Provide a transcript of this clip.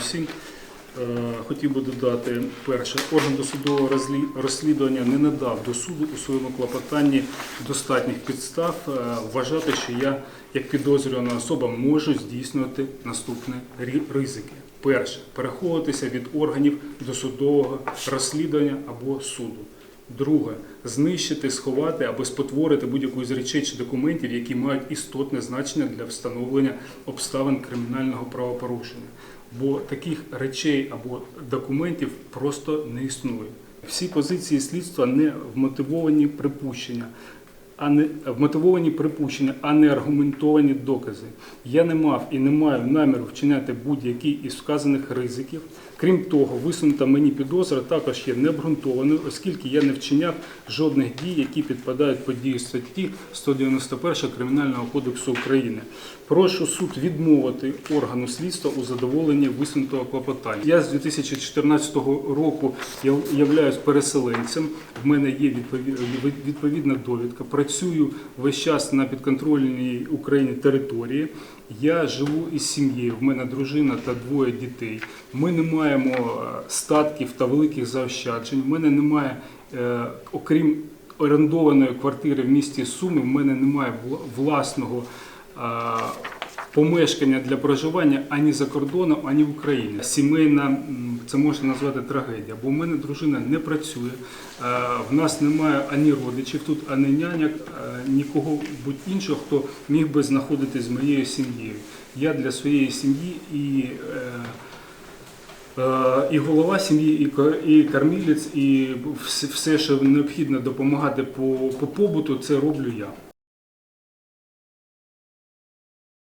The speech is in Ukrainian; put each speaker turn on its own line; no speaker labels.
всім. Е, Хотів би додати перше, орган досудового розслідування не надав до суду у своєму клопотанні достатніх підстав е, вважати, що я, як підозрювана особа, можу здійснювати наступні ризики. Перше переховуватися від органів досудового розслідування або суду. Друге знищити, сховати або спотворити будь-яку з речей чи документів, які мають істотне значення для встановлення обставин кримінального правопорушення. Бо таких речей або документів просто не існує. Всі позиції слідства не вмотивовані припущення, а не вмотивовані припущення, а не аргументовані докази. Я не мав і не маю наміру вчиняти будь-які із вказаних ризиків. Крім того, висунута мені підозра також є необґрунтованою, оскільки я не вчиняв жодних дій, які підпадають під дію статті 191 Кримінального кодексу України. Прошу суд відмовити органу слідства у задоволенні висунутого клопотання. Я з 2014 року являюсь переселенцем. В мене є відповідна довідка. Працюю весь час на підконтрольній Україні території. Я живу із сім'єю. В мене дружина та двоє дітей. Ми не маємо е, статків та великих заощаджень. У мене немає, е, окрім орендованої квартири в місті Суми, в мене немає вла- власного е, помешкання для проживання ані за кордоном, ані в Україні. Сімейна це можна назвати трагедія, бо в мене дружина не працює. е, В нас немає ані родичів тут, ані няняк, е, нікого будь іншого, хто міг би знаходитись з моєю сім'єю. Я для своєї сім'ї і. е, І голова сім'ї, і ко- і все, що необхідно допомагати по, по побуту, це роблю я.